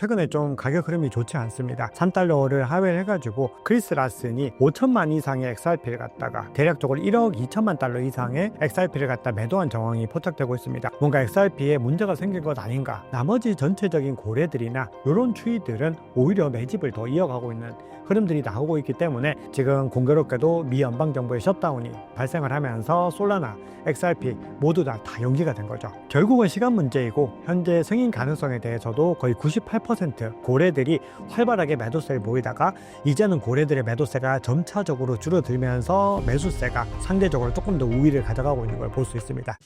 최근에 좀 가격 흐름이 좋지 않습니다. 3달러를 하회를 해가지고 크리스 라슨이 5천만 이상의 XRP를 갖다가 대략적으로 1억 2천만 달러 이상의 XRP를 갖다 매도한 정황이 포착되고 있습니다. 뭔가 XRP에 문제가 생긴 것 아닌가? 나머지 전체적인 고래들이나 이런 추이들은 오히려 매집을 더 이어가고 있는 흐름들이 나오고 있기 때문에 지금 공교롭게도 미 연방 정부의 셧다운이 발생을 하면서 솔라나, XRP 모두 다, 다 연기가 된 거죠. 결국은 시간 문제이고 현재 승인 가능성에 대해서도 거의 98% 고래들이 활발하게 매도세를 보이다가 이제는 고래들의 매도세가 점차적으로 줄어들면서 매수세가 상대적으로 조금 더 우위를 가져가고 있는 걸 볼 수 있습니다.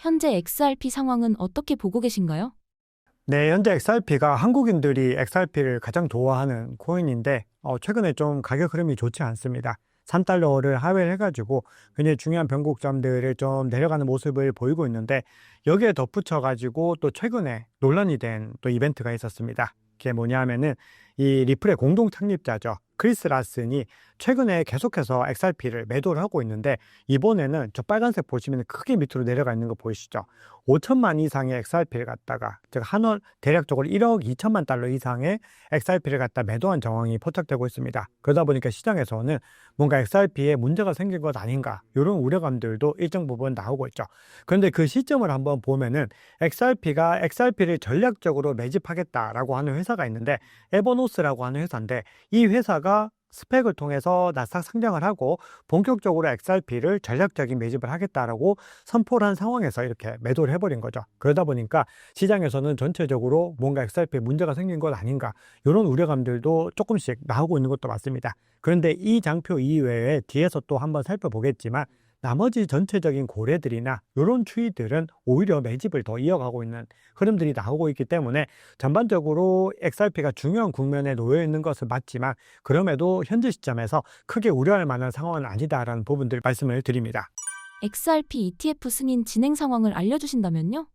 현재 XRP 상황은 어떻게 보고 계신가요? 네, 현재 XRP가 한국인들이 XRP를 가장 좋아하는 코인인데 어, 최근에 좀 가격 흐름이 좋지 않습니다. 3달러를 하회를 해가지고 굉장히 중요한 변곡점들을 좀 내려가는 모습을 보이고 있는데 여기에 덧붙여가지고 또 최근에 논란이 된 또 이벤트가 있었습니다. 그게 뭐냐면은 이 리플의 공동 창립자죠. 크리스 라슨이 최근에 계속해서 XRP를 매도를 하고 있는데 이번에는 저 빨간색 보시면 크게 밑으로 내려가 있는 거 보이시죠? 5천만 이상의 XRP를 갖다가 즉 한월 대략적으로 1억 2천만 달러 이상의 XRP를 갖다 매도한 정황이 포착되고 있습니다. 그러다 보니까 시장에서는 뭔가 XRP에 문제가 생긴 것 아닌가 이런 우려감들도 일정 부분 나오고 있죠. 그런데 그 시점을 한번 보면은 XRP가 XRP를 전략적으로 매집하겠다라고 하는 회사가 있는데 에버노스라고 하는 회사인데 이 회사가 스펙을 통해서 나스닥 상장을 하고 본격적으로 XRP를 전략적인 매집을 하겠다라고 선포를 한 상황에서 이렇게 매도를 해버린 거죠. 그러다 보니까 시장에서는 전체적으로 뭔가 XRP에 문제가 생긴 것 아닌가 이런 우려감들도 조금씩 나오고 있는 것도 맞습니다. 그런데 이 장표 이외에 뒤에서 또 한번 살펴보겠지만 나머지 전체적인 고래들이나 이런 추이들은 오히려 매집을 더 이어가고 있는 흐름들이 나오고 있기 때문에 전반적으로 XRP가 중요한 국면에 놓여 있는 것은 맞지만 그럼에도 현재 시점에서 크게 우려할 만한 상황은 아니다라는 부분들 말씀을 드립니다. XRP ETF 승인 진행 상황을 알려주신다면요?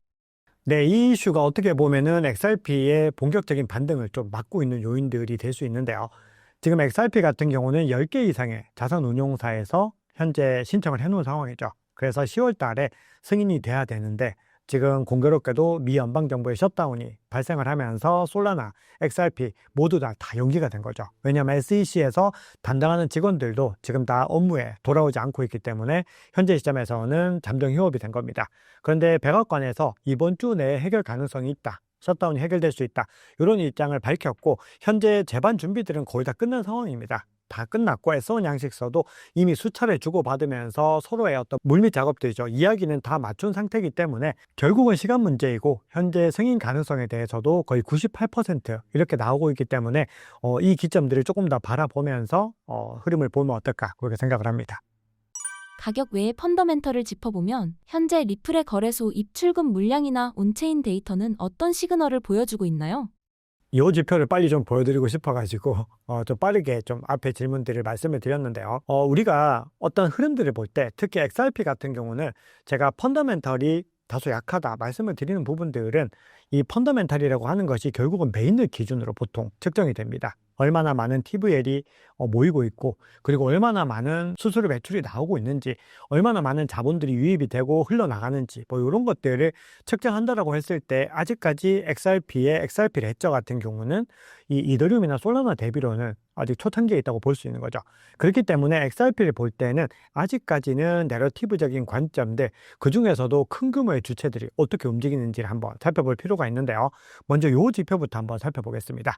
네, 이 이슈가 어떻게 보면은 XRP의 본격적인 반등을 좀 막고 있는 요인들이 될 수 있는데요. 지금 XRP 같은 경우는 10개 이상의 자산 운용사에서 현재 신청을 해놓은 상황이죠. 그래서 10월 달에 승인이 돼야 되는데 지금 공교롭게도 미 연방 정부의 셧다운이 발생을 하면서 솔라나, XRP 모두 다, 다 연기가 된 거죠. 왜냐하면 SEC에서 담당하는 직원들도 지금 다 업무에 돌아오지 않고 있기 때문에 현재 시점에서는 잠정 휴업이 된 겁니다. 그런데 백악관에서 이번 주 내에 해결 가능성이 있다. 셧다운이 해결될 수 있다. 이런 입장을 밝혔고 현재 재반 준비들은 거의 다 끝난 상황입니다. 다 끝났고 S1 양식서도 이미 수차례 주고받으면서 서로의 어떤 물밑 작업들이죠. 이야기는 다 맞춘 상태이기 때문에 결국은 시간 문제이고 현재 승인 가능성에 대해서도 거의 98% 이렇게 나오고 있기 때문에 어, 이 기점들을 조금 더 바라보면서 어, 흐름을 보면 어떨까 그렇게 생각을 합니다. 가격 외의 펀더멘털을 짚어보면 현재 리플의 거래소 입출금 물량이나 온체인 데이터는 어떤 시그널을 보여주고 있나요? 이 지표를 빨리 좀 보여드리고 싶어가지고 어, 좀 빠르게 좀 앞에 질문들을 말씀을 드렸는데요. 어, 우리가 어떤 흐름들을 볼 때 특히 XRP 같은 경우는 제가 펀더멘털이 다소 약하다 말씀을 드리는 부분들은 이 펀더멘탈이라고 하는 것이 결국은 메인을 기준으로 보통 측정이 됩니다. 얼마나 많은 TVL이 어, 모이고 있고 그리고 얼마나 많은 수수료 매출이 나오고 있는지 얼마나 많은 자본들이 유입이 되고 흘러나가는지 뭐 이런 것들을 측정한다라고 했을 때 아직까지 XRP의 XRP 레저 같은 경우는 이 이더리움이나 솔라나 대비로는 아직 초창기에 있다고 볼 수 있는 거죠. 그렇기 때문에 XRP를 볼 때는 아직까지는 내러티브적인 관점들 그 중에서도 큰 규모의 주체들이 어떻게 움직이는지를 한번 살펴볼 필요가 있는데요. 먼저 이 지표부터 한번 살펴보겠습니다.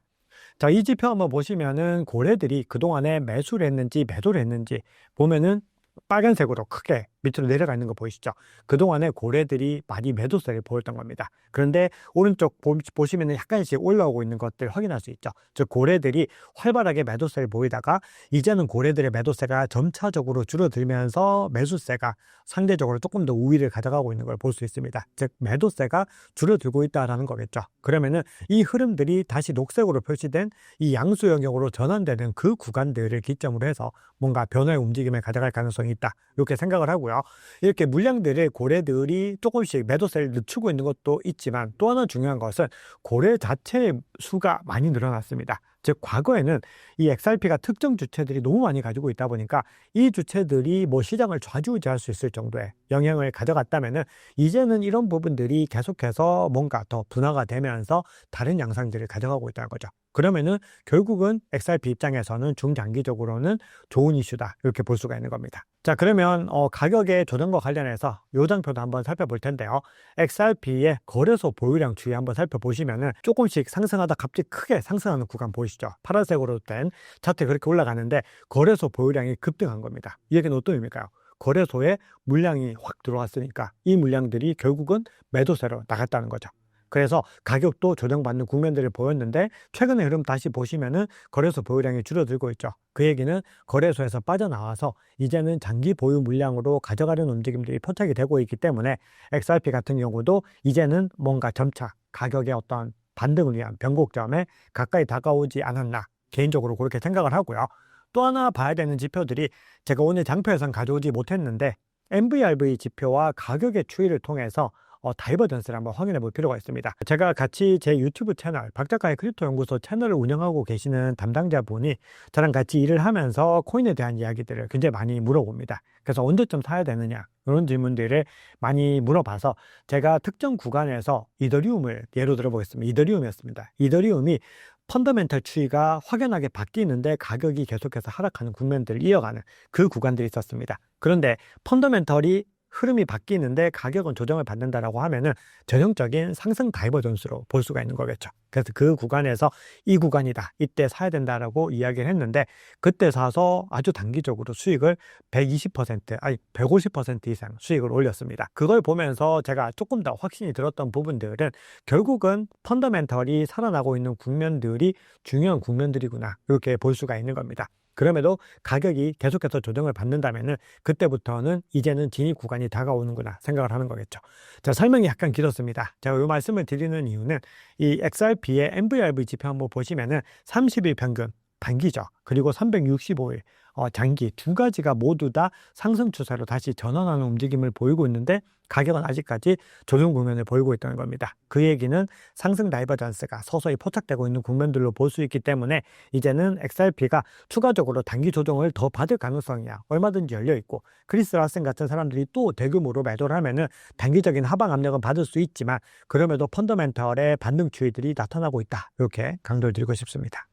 자, 이 지표 한번 보시면은 고래들이 그동안에 매수를 했는지 매도를 했는지 보면은 빨간색으로 크게 밑으로 내려가 있는 거 보이시죠? 그동안에 고래들이 많이 매도세를 보였던 겁니다. 그런데 오른쪽 보, 시면 약간씩 올라오고 있는 것들 확인할 수 있죠. 즉 고래들이 활발하게 매도세를 보이다가 이제는 고래들의 매도세가 점차적으로 줄어들면서 매수세가 상대적으로 조금 더 우위를 가져가고 있는 걸 볼 수 있습니다. 즉 매도세가 줄어들고 있다라는 거겠죠. 그러면은 이 흐름들이 다시 녹색으로 표시된 이 양수 영역으로 전환되는 그 구간들을 기점으로 해서 뭔가 변화의 움직임을 가져갈 가능성이 있다. 이렇게 생각을 하고요. 이렇게 물량들의 고래들이 조금씩 매도세를 늦추고 있는 것도 있지만 또 하나 중요한 것은 고래 자체의 수가 많이 늘어났습니다. 즉 과거에는 이 XRP가 특정 주체들이 너무 많이 가지고 있다 보니까 이 주체들이 뭐 시장을 좌지우지할 수 있을 정도의 영향을 가져갔다면은 이제는 이런 부분들이 계속해서 뭔가 더 분화가 되면서 다른 양상들을 가져가고 있다는 거죠. 그러면은 결국은 XRP 입장에서는 중장기적으로는 좋은 이슈다 이렇게 볼 수가 있는 겁니다. 자 그러면 어, 가격의 조정과 관련해서 요 장표도 한번 살펴볼 텐데요. XRP의 거래소 보유량 추이 한번 살펴보시면은 조금씩 상승하다 갑자기 크게 상승하는 구간 보이시죠? 파란색으로 된 차트 그렇게 올라가는데 거래소 보유량이 급등한 겁니다. 이 얘기는 어떤 의미일까요? 거래소에 물량이 확 들어왔으니까 이 물량들이 결국은 매도세로 나갔다는 거죠. 그래서 가격도 조정받는 국면들을 보였는데 최근의 흐름 다시 보시면은 거래소 보유량이 줄어들고 있죠. 그 얘기는 거래소에서 빠져나와서 이제는 장기 보유 물량으로 가져가려는 움직임들이 포착이 되고 있기 때문에 XRP 같은 경우도 이제는 뭔가 점차 가격의 어떤 반등을 위한 변곡점에 가까이 다가오지 않았나 개인적으로 그렇게 생각을 하고요. 또 하나 봐야 되는 지표들이 제가 오늘 장표에선 가져오지 못했는데 MVRV 지표와 가격의 추이를 통해서 어, 다이버전스를 한번 확인해 볼 필요가 있습니다. 제가 같이 제 유튜브 채널 박작가의 크립토 연구소 채널을 운영하고 계시는 담당자분이 저랑 같이 일을 하면서 코인에 대한 이야기들을 굉장히 많이 물어봅니다. 그래서 언제쯤 사야 되느냐 이런 질문들을 많이 물어봐서 제가 특정 구간에서 이더리움을 예로 들어보겠습니다. 이더리움이었습니다. 이더리움이 펀더멘탈 추이가 확연하게 바뀌는데 가격이 계속해서 하락하는 국면들을 이어가는 그 구간들이 있었습니다. 그런데 펀더멘털이 흐름이 바뀌는데 가격은 조정을 받는다라고 하면은 전형적인 상승 다이버전스로 볼 수가 있는 거겠죠. 그래서 그 구간에서 이 구간이다. 이때 사야 된다라고 이야기를 했는데 그때 사서 아주 단기적으로 수익을 120% 아니 150% 이상 수익을 올렸습니다. 그걸 보면서 제가 조금 더 확신이 들었던 부분들은 결국은 펀더멘털이 살아나고 있는 국면들이 중요한 국면들이구나. 이렇게 볼 수가 있는 겁니다. 그럼에도 가격이 계속해서 조정을 받는다면은 그때부터는 이제는 진입 구간이 다가오는구나 생각을 하는 거겠죠. 자, 설명이 약간 길었습니다. 제가 이 말씀을 드리는 이유는 이 XRP의 MVRV 지표 한번 보시면은 30일 평균 단기죠. 그리고 365일 어, 장기 두 가지가 모두 다 상승 추세로 다시 전환하는 움직임을 보이고 있는데 가격은 아직까지 조정 국면을 보이고 있다는 겁니다. 그 얘기는 상승 다이버전스가 서서히 포착되고 있는 국면들로 볼 수 있기 때문에 이제는 XRP가 추가적으로 단기 조정을 더 받을 가능성이야 얼마든지 열려 있고 크리스 라슨 같은 사람들이 또 대규모로 매도를 하면은 단기적인 하방 압력은 받을 수 있지만 그럼에도 펀더멘털의 반등 추이들이 나타나고 있다 이렇게 강조를 드리고 싶습니다.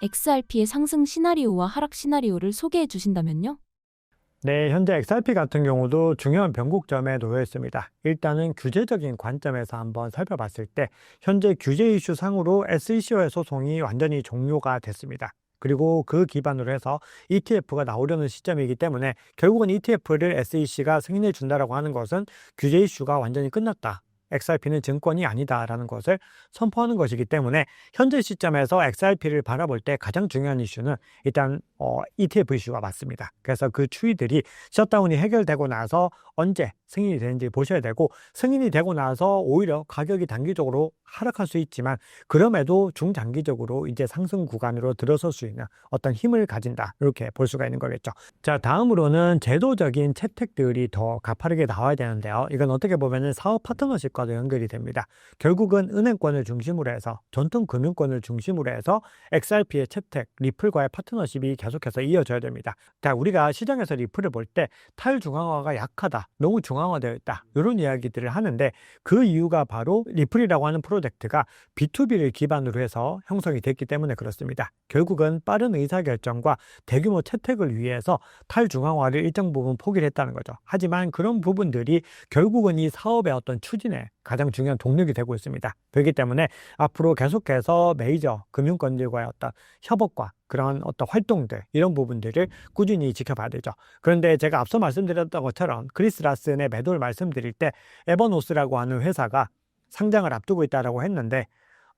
XRP의 상승 시나리오와 하락 시나리오를 소개해 주신다면요? 네, 현재 XRP 같은 경우도 중요한 변곡점에 놓여 있습니다. 일단은 규제적인 관점에서 한번 살펴봤을 때 현재 규제 이슈 상으로 SEC와의 소송이 완전히 종료가 됐습니다. 그리고 그 기반으로 해서 ETF가 나오려는 시점이기 때문에 결국은 ETF를 SEC가 승인해 준다라고 하는 것은 규제 이슈가 완전히 끝났다. XRP는 증권이 아니다라는 것을 선포하는 것이기 때문에 현재 시점에서 XRP를 바라볼 때 가장 중요한 이슈는 일단 어, ETF 이슈가 맞습니다. 그래서 그 추이들이 셧다운이 해결되고 나서 언제 승인이 되는지 보셔야 되고 승인이 되고 나서 오히려 가격이 단기적으로 하락할 수 있지만 그럼에도 중장기적으로 이제 상승 구간으로 들어설 수 있는 어떤 힘을 가진다 이렇게 볼 수가 있는 거겠죠. 자 다음으로는 제도적인 채택들이 더 가파르게 나와야 되는데요. 이건 어떻게 보면은 사업 파트너십 과도 연결이 됩니다. 결국은 은행권을 중심으로 해서 전통 금융권을 중심으로 해서 XRP의 채택, 리플과의 파트너십이 계속해서 이어져야 됩니다. 자 우리가 시장에서 리플을 볼 때 탈중앙화가 약하다, 너무 중앙화되어 있다 이런 이야기들을 하는데 그 이유가 바로 리플이라고 하는 프로젝트가 B2B를 기반으로 해서 형성이 됐기 때문에 그렇습니다. 결국은 빠른 의사결정과 대규모 채택을 위해서 탈중앙화를 일정 부분 포기를 했다는 거죠. 하지만 그런 부분들이 결국은 이 사업의 어떤 추진에 가장 중요한 동력이 되고 있습니다. 그렇기 때문에 앞으로 계속해서 메이저 금융권들과의 어떤 협업과 그런 어떤 활동들 이런 부분들을 꾸준히 지켜봐야 되죠. 그런데 제가 앞서 말씀드렸던 것처럼 크리스 라슨의 매도를 말씀드릴 때 에버노스라고 하는 회사가 상장을 앞두고 있다라고 했는데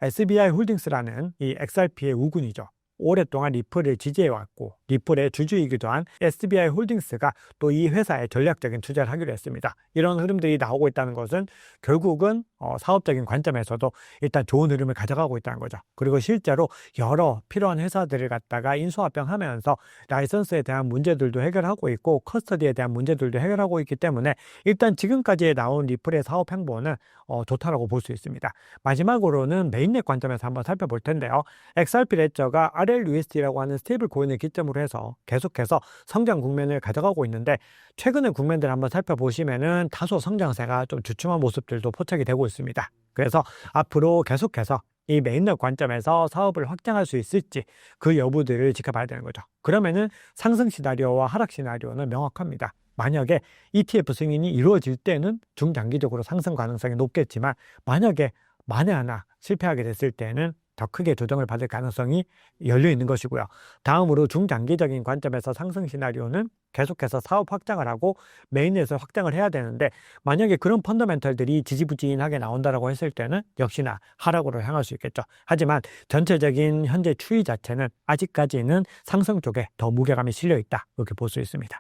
SBI 홀딩스라는 이 XRP의 우군이죠. 오랫동안 리플을 지지해왔고 리플의 주주이기도 한 SBI 홀딩스가 또 이 회사에 전략적인 투자를 하기로 했습니다. 이런 흐름들이 나오고 있다는 것은 결국은 어, 사업적인 관점에서도 일단 좋은 흐름을 가져가고 있다는 거죠. 그리고 실제로 여러 필요한 회사들을 갖다가 인수합병하면서 라이선스에 대한 문제들도 해결하고 있고 커스터디에 대한 문제들도 해결하고 있기 때문에 일단 지금까지 나온 리플의 사업 행보는 어, 좋다라고 볼 수 있습니다. 마지막으로는 메인넷 관점에서 한번 살펴볼 텐데요. XRP 레저가 RLUSD라고 하는 스테이블 코인을 기점으로 해서 계속해서 성장 국면을 가져가고 있는데 최근의 국면들 한번 살펴보시면은 다소 성장세가 좀 주춤한 모습들도 포착이 되고 있습니다. 그래서 앞으로 계속해서 이 메인넷 관점에서 사업을 확장할 수 있을지 그 여부들을 지켜봐야 되는 거죠. 그러면은 상승 시나리오와 하락 시나리오는 명확합니다. 만약에 ETF 승인이 이루어질 때는 중장기적으로 상승 가능성이 높겠지만 만약에 만에 하나 실패하게 됐을 때는 더 크게 조정을 받을 가능성이 열려 있는 것이고요. 다음으로 중장기적인 관점에서 상승 시나리오는 계속해서 사업 확장을 하고 메인넷을 확장을 해야 되는데 만약에 그런 펀더멘털들이 지지부진하게 나온다라고 했을 때는 역시나 하락으로 향할 수 있겠죠. 하지만 전체적인 현재 추이 자체는 아직까지는 상승 쪽에 더 무게감이 실려 있다. 이렇게 볼 수 있습니다.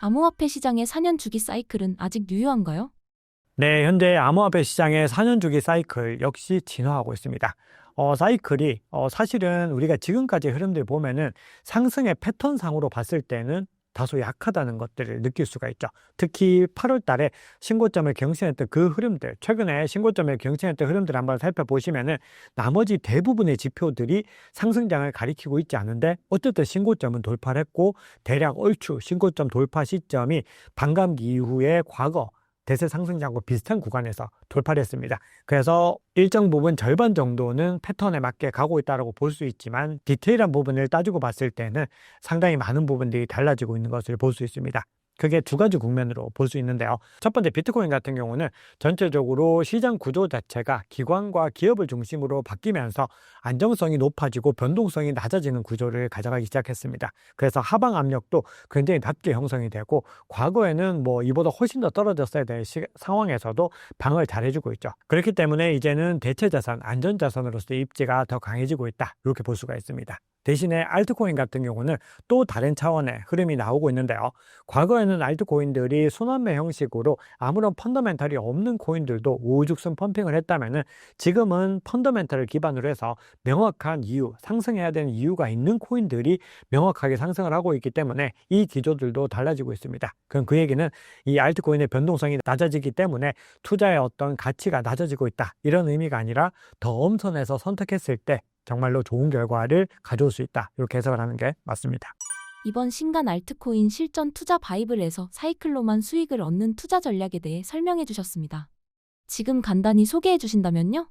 암호화폐 시장의 4년 주기 사이클은 아직 유효한가요? 네, 현재 암호화폐 시장의 4년 주기 사이클 역시 진화하고 있습니다. 어, 사이클이 어, 사실은 우리가 지금까지 흐름들 보면은 상승의 패턴상으로 봤을 때는 다소 약하다는 것들을 느낄 수가 있죠. 특히 8월 달에 신고점을 경신했던 그 흐름들, 최근에 신고점을 경신했던 흐름들 한번 살펴보시면은 나머지 대부분의 지표들이 상승장을 가리키고 있지 않은데 어쨌든 신고점은 돌파를 했고 대략 얼추 신고점 돌파 시점이 반감기 이후에 과거 대세 상승장과 비슷한 구간에서 돌파를 했습니다. 그래서 일정 부분 절반 정도는 패턴에 맞게 가고 있다고 볼수 있지만 디테일한 부분을 따지고 봤을 때는 상당히 많은 부분들이 달라지고 있는 것을 볼 수 있습니다. 그게 두 가지 국면으로 볼 수 있는데요. 첫 번째 비트코인 같은 경우는 전체적으로 시장 구조 자체가 기관과 기업을 중심으로 바뀌면서 안정성이 높아지고 변동성이 낮아지는 구조를 가져가기 시작했습니다. 그래서 하방 압력도 굉장히 낮게 형성이 되고 과거에는 뭐 이보다 훨씬 더 떨어졌어야 될 시, 상황에서도 방을 잘해주고 있죠. 그렇기 때문에 이제는 대체 자산, 안전 자산으로서의 입지가 더 강해지고 있다. 이렇게 볼 수가 있습니다. 대신에 알트코인 같은 경우는 또 다른 차원의 흐름이 나오고 있는데요. 과거에는 알트코인들이 순환매 형식으로 아무런 펀더멘탈이 없는 코인들도 우후죽순 펌핑을 했다면은 지금은 펀더멘탈을 기반으로 해서 명확한 이유, 상승해야 되는 이유가 있는 코인들이 명확하게 상승을 하고 있기 때문에 이 기조들도 달라지고 있습니다. 그럼 그 얘기는 이 알트코인의 변동성이 낮아지기 때문에 투자의 어떤 가치가 낮아지고 있다. 이런 의미가 아니라 더 엄선해서 선택했을 때 정말로 좋은 결과를 가져올 수 있다. 이렇게 해석을 하는 게 맞습니다. 이번 신간 알트코인 실전 투자 바이블에서 사이클로만 수익을 얻는 투자 전략에 대해 설명해 주셨습니다. 지금 간단히 소개해 주신다면요?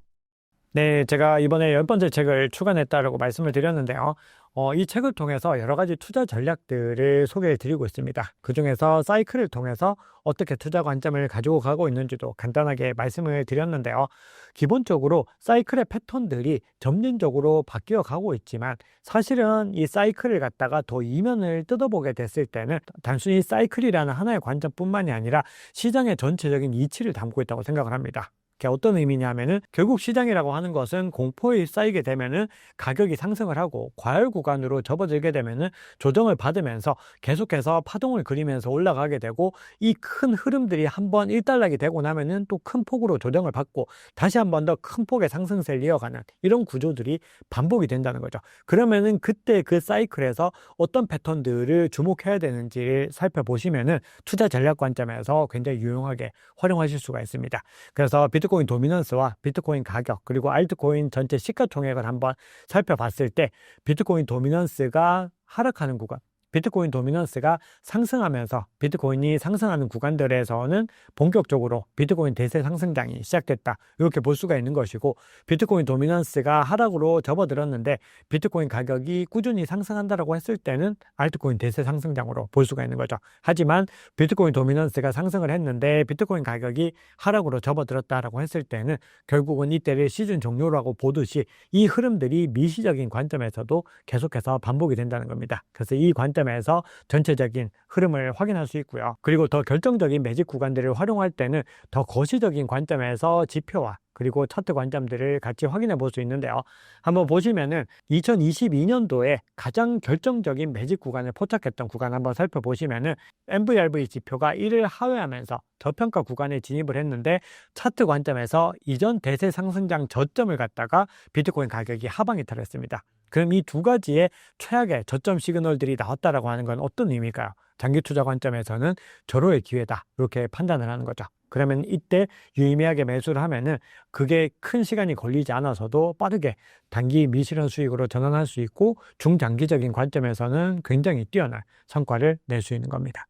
네, 제가 이번에 열 번째 책을 출간했다라고 말씀을 드렸는데요. 어, 이 책을 통해서 여러 가지 투자 전략들을 소개해 드리고 있습니다. 그 중에서 사이클을 통해서 어떻게 투자 관점을 가지고 가고 있는지도 간단하게 말씀을 드렸는데요. 기본적으로 사이클의 패턴들이 점진적으로 바뀌어 가고 있지만 사실은 이 사이클을 갖다가 더 이면을 뜯어보게 됐을 때는 단순히 사이클이라는 하나의 관점뿐만이 아니라 시장의 전체적인 이치를 담고 있다고 생각을 합니다. 그게 어떤 의미냐면은 결국 시장이라고 하는 것은 공포에 쌓이게 되면은 가격이 상승을 하고 과열 구간으로 접어들게 되면은 조정을 받으면서 계속해서 파동을 그리면서 올라가게 되고 이 큰 흐름들이 한번 일단락이 되고 나면은 또 큰 폭으로 조정을 받고 다시 한 번 더 큰 폭의 상승세를 이어가는 이런 구조들이 반복이 된다는 거죠. 그러면은 그때 그 사이클에서 어떤 패턴들을 주목해야 되는지를 살펴보시면은 투자 전략 관점에서 굉장히 유용하게 활용하실 수가 있습니다. 그래서 비트 코인 도미넌스와 비트코인 가격 그리고 알트코인 전체 시가총액을 한번 살펴봤을 때 비트코인 도미넌스가 하락하는 구간 비트코인 도미넌스가 상승하면서 비트코인이 상승하는 구간들에서는 본격적으로 비트코인 대세 상승장이 시작됐다. 이렇게 볼 수가 있는 것이고 비트코인 도미넌스가 하락으로 접어들었는데 비트코인 가격이 꾸준히 상승한다라고 했을 때는 알트코인 대세 상승장으로 볼 수가 있는 거죠. 하지만 비트코인 도미넌스가 상승을 했는데 비트코인 가격이 하락으로 접어들었다라고 했을 때는 결국은 이때를 시즌 종료라고 보듯이 이 흐름들이 미시적인 관점에서도 계속해서 반복이 된다는 겁니다. 그래서 이 관점 관점에서 전체적인 흐름을 확인할 수 있고요. 그리고 더 결정적인 매직 구간들을 활용할 때는 더 거시적인 관점에서 지표와 그리고 차트 관점들을 같이 확인해 볼 수 있는데요. 한번 보시면은 2022년도에 가장 결정적인 매직 구간을 포착했던 구간 한번 살펴보시면은 MVRV 지표가 1을 하회하면서 저평가 구간에 진입을 했는데 차트 관점에서 이전 대세 상승장 저점을 갖다가 비트코인 가격이 하방에 탈했습니다. 그럼 이 두 가지의 최악의 저점 시그널들이 나왔다라고 하는 건 어떤 의미일까요? 장기 투자 관점에서는 절호의 기회다. 이렇게 판단을 하는 거죠. 그러면 이때 유의미하게 매수를 하면은 그게 큰 시간이 걸리지 않아서도 빠르게 단기 미실현 수익으로 전환할 수 있고 중장기적인 관점에서는 굉장히 뛰어난 성과를 낼 수 있는 겁니다.